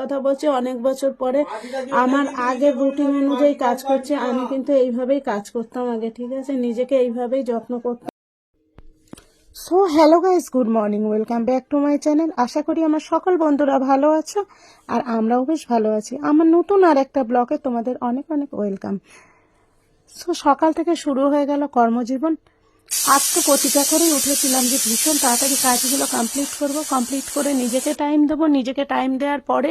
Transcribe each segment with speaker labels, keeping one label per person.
Speaker 1: কথা বলছি, অনেক বছর পরে আমার আগে রুটিন অনুযায়ী কাজ করছে, আমি কিন্তু এইভাবেই কাজ করতাম আগে, ঠিক আছে? নিজেকে এইভাবেই যত্ন করতাম। So hello guys good morning welcome back to my channel আশা করি আমার সকল বন্ধুরা ভালো আছো, আর আমরাও বেশ ভালো আছি। আমার নতুন আর একটা ব্লগে তোমাদের অনেক অনেক ওয়েলকাম সো সকাল থেকে শুরু হয়ে গেল কর্মজীবন। আজ তো প্রতিজ্ঞা করেই উঠেছিলাম যে ভীষণ তাড়াতাড়ি কাজগুলো কমপ্লিট করব। কমপ্লিট করে নিজেকে টাইম দেবো। নিজেকে টাইম দেওয়ার পরে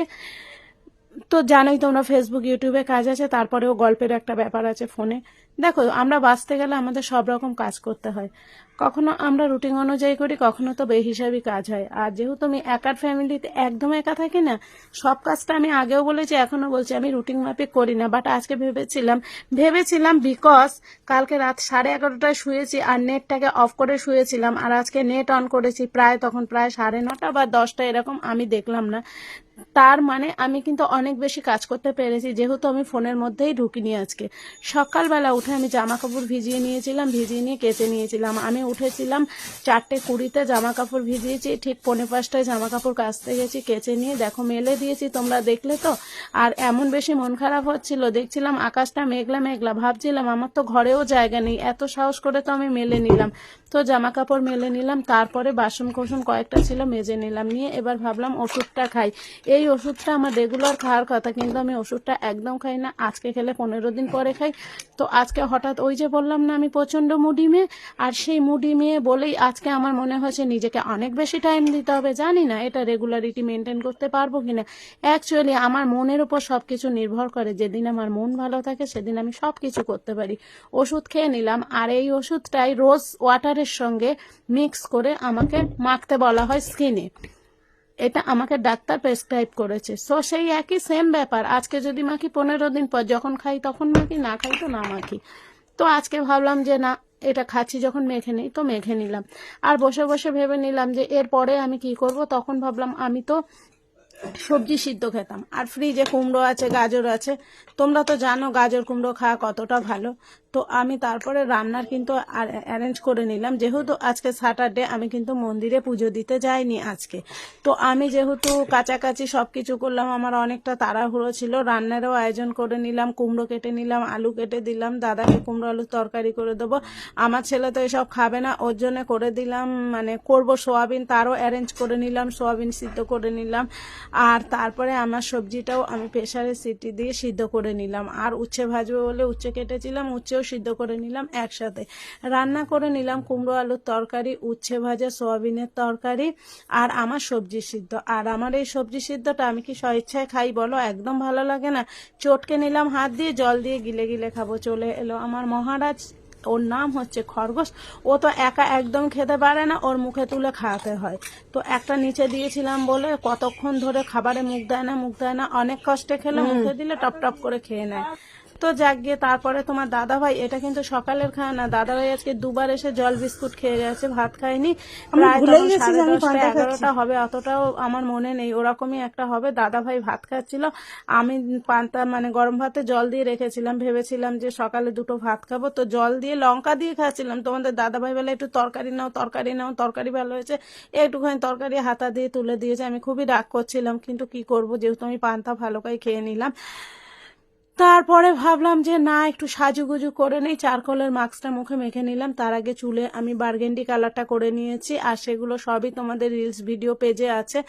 Speaker 1: তো জানোই তোমরা ফেসবুক ইউটিউবে কাজ আছে, তারপরেও গল্পের একটা ব্যাপার আছে ফোনে। দেখো, আমরা বাঁচতে গেলে আমাদের সব রকম কাজ করতে হয়। কখনো আমরা রুটিন অনুযায়ী করি, কখনো তো বেহিসাবি কাজ হয়। আর যেহেতু আমি একার ফ্যামিলিতে একদম একা থাকি না, সব কাজটা আমি আগেও বলেছি এখনও বলছি, আমি রুটিন মাফিক করি না। বাট আজকে ভেবেছিলাম ভেবেছিলাম বিকজ কালকে রাত সাড়ে এগারোটায় শুয়েছি আর নেটটাকে অফ করে শুয়েছিলাম, আর আজকে নেট অন করেছি, প্রায় তখন প্রায় সাড়ে নটা বা দশটা, এরকম আমি দেখলাম না। তার মানে আমি কিন্তু অনেক বেশি কাজ করতে পেরেছি, যেহেতু আমি ফোনের মধ্যেই ঢুকিনি আজকে। সকালবেলা উঠে আমি জামা কাপড় ভিজিয়ে নিয়েছিলাম, ভিজিয়ে নিয়ে কেচে নিয়েছিলাম। আমি উঠেছিলাম চারটে কুড়িতে জামা কাপড় ভিজিয়েছি, ঠিক পৌনে পাঁচটায় জামা কাপড় কাচতে গেছি, কেচে নিয়ে দেখো মেলে দিয়েছি তোমরা দেখলে তো। আর এমন বেশি মন খারাপ হচ্ছিল, দেখছিলাম আকাশটা মেঘলা মেঘলা, ভাবছিলাম আমার তো ঘরেও জায়গা নেই, এত সাহস করে তো আমি মেলে নিলাম। তো জামা কাপড় মেলে নিলাম, তারপরে বাসন কোসন কয়েকটা ছিল, মেজে নিলাম, নিয়ে এবার ভাবলাম ওষুধটা খাই। এই ওষুধটা আমার রেগুলার খাওয়ার কথা, কিন্তু আমি ওষুধটা একদম খাই না। আজকে খেলে পনেরো দিন পরে খাই। তো আজকে হঠাৎ ওই যে বললাম না, আমি প্রচণ্ড মুডি মেয়ে আর সেই মুডি মেয়ে বলেই আজকে আমার মনে হয়েছে নিজেকে অনেক বেশি টাইম দিতে হবে। জানি না এটা রেগুলারিটি মেনটেন করতে পারব কিনা। অ্যাকচুয়ালি আমার মনের উপর সব কিছু নির্ভর করে। যেদিন আমার মন ভালো থাকে, সেদিন আমি সব কিছু করতে পারি। ওষুধ খেয়ে নিলাম, আর এই ওষুধটাই রোজ ওয়াটারের সঙ্গে মিক্স করে আমাকে মাখতে বলা হয় স্কিনে এটা আমাকে ডাক্তার প্রেসক্রাইব করেছে। সো সেই একই সেম ব্যাপার। আজকে যদি মাখি পনেরো দিন পর যখন খাই, তখন মাখি, না খাই তো না মাখি। তো আজকে ভাবলাম যে, না, এটা খাচ্ছি যখন মেখে নিই, তো মেখে নিলাম। আর বসে বসে ভেবে নিলাম যে এরপরে আমি কি করব? তখন ভাবলাম, আমি তো সবজি সিদ্ধ খেতাম। আর ফ্রিজে কুমড়ো আছে, গাজর আছে। তোমরা তো জানো, গাজর কুমড়ো খাওয়া কতটা ভালো। তো আমি তারপরে রান্নার কিন্তু অ্যারেঞ্জ করে নিলাম। যেহেতু আজকে স্যাটারডে আমি কিন্তু মন্দিরে পুজো দিতে যাইনি আজকে। তো আমি যেহেতু কাছাকাছি সব কিছু করলাম, আমার অনেকটা তাড়াহুড়ো ছিল। রান্নারও আয়োজন করে নিলাম, কুমড়ো কেটে নিলাম, আলু কেটে দিলাম, দাদাকে কুমড়ো আলুর তরকারি করে দেবো। আমার ছেলে তো এসব খাবে না, ওর জন্য করে দিলাম মানে করব সোয়াবিন, তারও অ্যারেঞ্জ করে নিলাম, সোয়াবিন সিদ্ধ করে নিলাম। আর তারপরে আমার সবজিটাও আমি প্রেশারে সিটি দিয়ে সিদ্ধ করে নিলাম। আর উচ্ছে ভাজবে বলে উচ্ছে কেটেছিলাম, উচ্ছেও সিদ্ধ করে নিলাম একসাথে। রান্না করে নিলাম কুমড়ো আলুর তরকারি উচ্ছে ভাজা সোয়াবিনের তরকারি আর আমার সবজি সিদ্ধ। আর আমার এই সবজি সিদ্ধটা আমি কি স্বেচ্ছায় খাই বলো? একদম ভালো লাগে না। চটকে নিলাম হাত দিয়ে জল দিয়ে গিলে গিলে খাব। চলে এলো আমার মহারাজ। ওর নাম হচ্ছে খরগোশ। ও তো একা একদম খেতে পারে না ওর মুখে তুলে খাওয়াতে হয়। তো একটা নিচে দিয়েছিলাম বলে কতক্ষণ ধরে খাবারে মুখ দেয় না মুখ দেয় না অনেক কষ্টে খেলে মুখে দিলে টপ টপ করে খেয়ে নেয়। তো যাক গিয়ে তারপরে তোমার দাদা ভাই এটা কিন্তু সকালের খাওয়া না দাদা ভাই আজকে দুবার এসে জল বিস্কুট খেয়ে গেছে ভাত খায়নি। প্রায় সাড়ে দশটা এগারোটা হবে অতটাও আমার মনে নেই। ওরকমই একটা হবে। দাদা ভাই ভাত খাচ্ছিল। আমি পান্তা মানে গরম ভাতে জল দিয়ে রেখেছিলাম। ভেবেছিলাম যে সকালে দুটো ভাত খাব। তো জল দিয়ে লঙ্কা দিয়ে খাচ্ছিলাম। তোমাদের দাদা ভাই বেলা একটু তরকারি নাও তরকারি নাও তরকারি ভালো হয়েছে। একটুখানি তরকারি হাতা দিয়ে তুলে দিয়েছে। আমি খুবই রাগ করছিলাম কিন্তু কি করব? যেহেতু আমি পান্তা ভালো করে খেয়ে নিলাম। তারপরে ভাবলাম যে, না, একটু সাজুগুজু করে নেই। চারকোলের মাস্কটা মুখে মেখে নিলাম। তার আগে চুলে আমি বার্গেন্ডি কালারটা করে নিয়েছি। আর সেগুলো সবই তোমাদের রিলস ভিডিও পেজে আছে।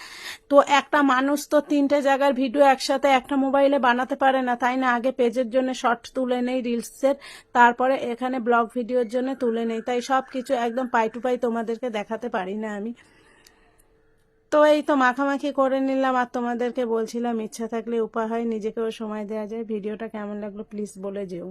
Speaker 1: তো একটা মানুষ তো তিনটে জায়গার ভিডিও একসাথে একটা মোবাইলে বানাতে পারে না। তাই না, আগে পেজের জন্য শর্ট তুলে নেই রিলসের। তারপরে এখানে ব্লগ ভিডিওর জন্য তুলে নেই। তাই সব কিছু একদম পাই টু পাই তোমাদেরকে দেখাতে পারি না আমি। তো এই তো মাখামাখি করে নিলাম আর তোমাদেরকে বলছিলাম ইচ্ছা থাকলে উপায় হয় নিজেকেও সময় দেওয়া যায়। ভিডিওটা কেমন লাগল প্লিজ বলে যেও।